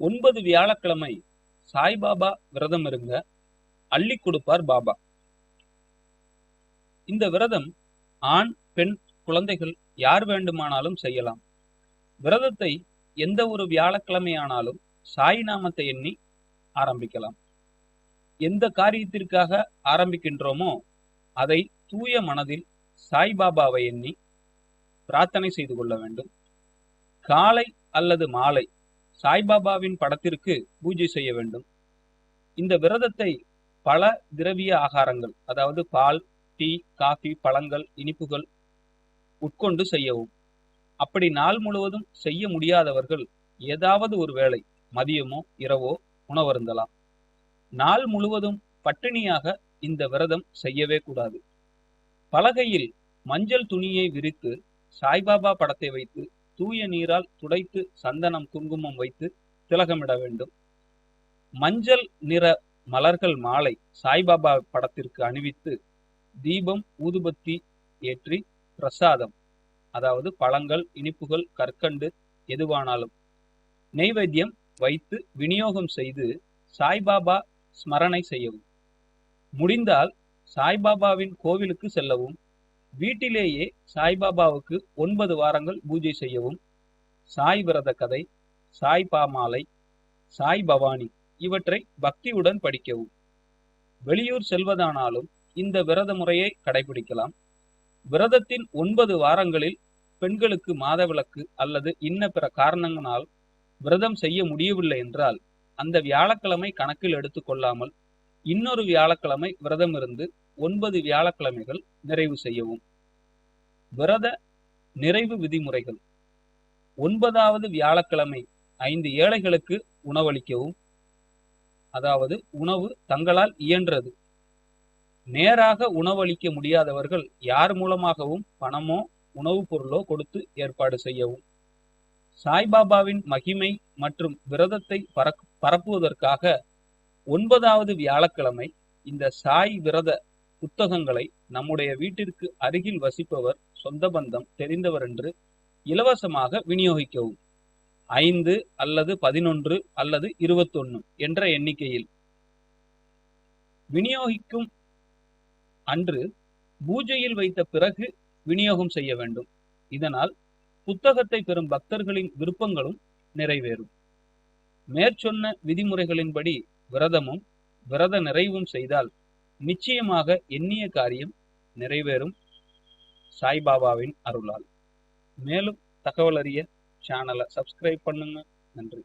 ஒன்பது வியாழக்கிழமை சாய்பாபா விரதம் இருங்க. அள்ளி கொடுப்பார் பாபா. இந்த விரதம் ஆண் பெண் குழந்தைகள் யார் வேண்டுமானாலும் செய்யலாம். விரதத்தை எந்த ஒரு வியாழக்கிழமையானாலும் சாய் நாமத்தை எண்ணி ஆரம்பிக்கலாம். எந்த காரியத்திற்காக ஆரம்பிக்கின்றோமோ அதை தூய மனதில் சாய்பாபாவை எண்ணி பிரார்த்தனை செய்து கொள்ள வேண்டும். காலை அல்லது மாலை சாய்பாபாவின் படத்திற்கு பூஜை செய்ய வேண்டும். இந்த விரதத்தை பல திரவிய ஆகாரங்கள் அதாவது பால் டீ காஃபி பழங்கள் இனிப்புகள் உட்கொண்டு செய்யவும். அப்படி நாள் முழுவதும் செய்ய முடியாதவர்கள் ஏதாவது ஒரு வேளை மதியமோ இரவோ உணவருந்தலாம். நாள் முழுவதும் பட்டினியாக இந்த விரதம் செய்யவே கூடாது. பலகையில் மஞ்சள் துணியை விரித்து சாய்பாபா படத்தை வைத்து தூய நீரால் துடைத்து சந்தனம் குங்குமம் வைத்து திலகமிட வேண்டும். மஞ்சள் நிற மலர்கள் மாலை சாய்பாபா படத்திற்கு அணிவித்து தீபம் ஊதுபத்தி ஏற்றி பிரசாதம் அதாவது பழங்கள் இனிப்புகள் கற்கண்டு எதுவானாலும் நெய்வேத்தியம் வைத்து விநியோகம் செய்து சாய்பாபா ஸ்மரணை செய்யவும். முடிந்தால் சாய்பாபாவின் கோவிலுக்கு செல்லவும். வீட்டிலேயே சாய்பாபாவுக்கு ஒன்பது வாரங்கள் பூஜை செய்யவும் சாய் விரத கதை சாய் பாமாலை சாய் பவானி இவற்றை பக்தியுடன் படிக்கவும். வெளியூர் செல்வதானாலும் இந்த விரத முறையை கடைபிடிக்கலாம். விரதத்தின் ஒன்பது வாரங்களில் பெண்களுக்கு மாதவிலக்கு அல்லது இன்ன பிற காரணங்களால் விரதம் செய்ய முடியவில்லை என்றால் அந்த வியாழக்கிழமை கணக்கில் எடுத்துக்கொள்ளாமல் இன்னொரு வியாழக்கிழமை விரதம் இருந்து ஒன்பது வியாழக்கிழமைகள் நிறைவு செய்யவும். விரத நிறைவு விதிமுறைகள். ஒன்பதாவது வியாழக்கிழமை ஐந்து ஏழைகளுக்கு உணவளிக்கவும். அதாவது உணவு தங்களால் இயன்றது. நேராக உணவளிக்க முடியாதவர்கள் யார் மூலமாகவும் பணமோ உணவுப் பொருளோ கொடுத்து ஏற்பாடு செய்யவும். சாய்பாபாவின் மகிமை மற்றும் விரதத்தை பரப்புவதற்காக ஒன்பதாவது வியாழக்கிழமை இந்த சாய் விரத புத்தகங்களை நம்முடைய வீட்டிற்கு அருகில் வசிப்பவர் சொந்த பந்தம் தெரிந்தவர் என்று இலவசமாக விநியோகிக்கவும். ஐந்து அல்லது பதினொன்று அல்லது இருபத்தொன்னு என்ற எண்ணிக்கையில். விநியோகிக்கும் அன்று பூஜையில் வைத்த பிறகு விநியோகம் செய்ய வேண்டும். இதனால் புத்தகத்தை பெறும் பக்தர்களின் விருப்பங்களும் நிறைவேறும். மேற்சொன்ன விதிமுறைகளின்படி விரதமும் விரத நிறைவும் செய்தால் நிச்சயமாக எண்ணிய காரியம் நிறைவேறும் சாய்பாபாவின் அருளால். மேலும் தகவல் அறிய சேனலை சப்ஸ்கிரைப் பண்ணுங்க. நன்றி.